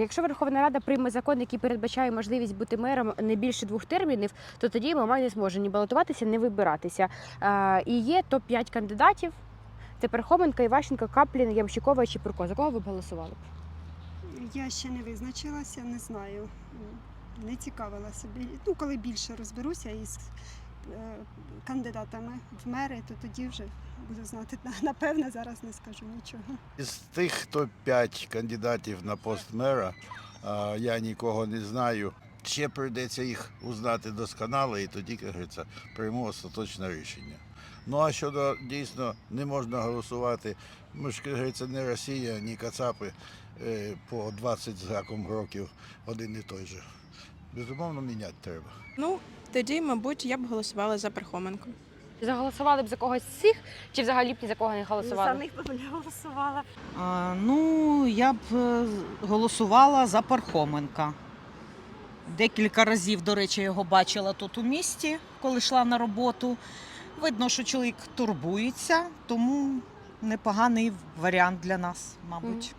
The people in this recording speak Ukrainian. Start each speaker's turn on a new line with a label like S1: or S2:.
S1: Якщо Верховна Рада прийме закон, який передбачає можливість бути мером не більше двох термінів, то тоді мама не зможе ні балотуватися, ні вибиратися. Е, і є топ 5 кандидатів. Це Перхоменко, Іващенко, Каплін, Ямщикова і Чепурко. За кого ви б голосували?
S2: Я ще не визначилася, не знаю. Не цікавила собі. Ну, коли більше розберуся із кандидатами в мери, то тоді вже буду знати. Напевне, зараз не скажу нічого.
S3: Із тих, хто п'ять кандидатів на пост мера, я нікого не знаю. Ще прийдеться їх узнати досконало, і тоді, як говориться, прийму остаточне рішення. Ну а щодо дійсно не можна голосувати, ми ж, як говориться, не Росія, ні Кацапи е, по 20 з гаком років один і той же. Безумовно, міняти треба.
S4: Ну, тоді, мабуть, я б голосувала за Пархоменко.
S1: Заголосували б за когось з цих, чи взагалі б ні за кого не голосували?
S5: За них б не голосувала.
S6: А, ну, я б е, голосувала за Пархоменка. Декілька разів, до речі, його бачила тут у місті, коли йшла на роботу. Видно, що чоловік турбується, тому непоганий варіант для нас, мабуть.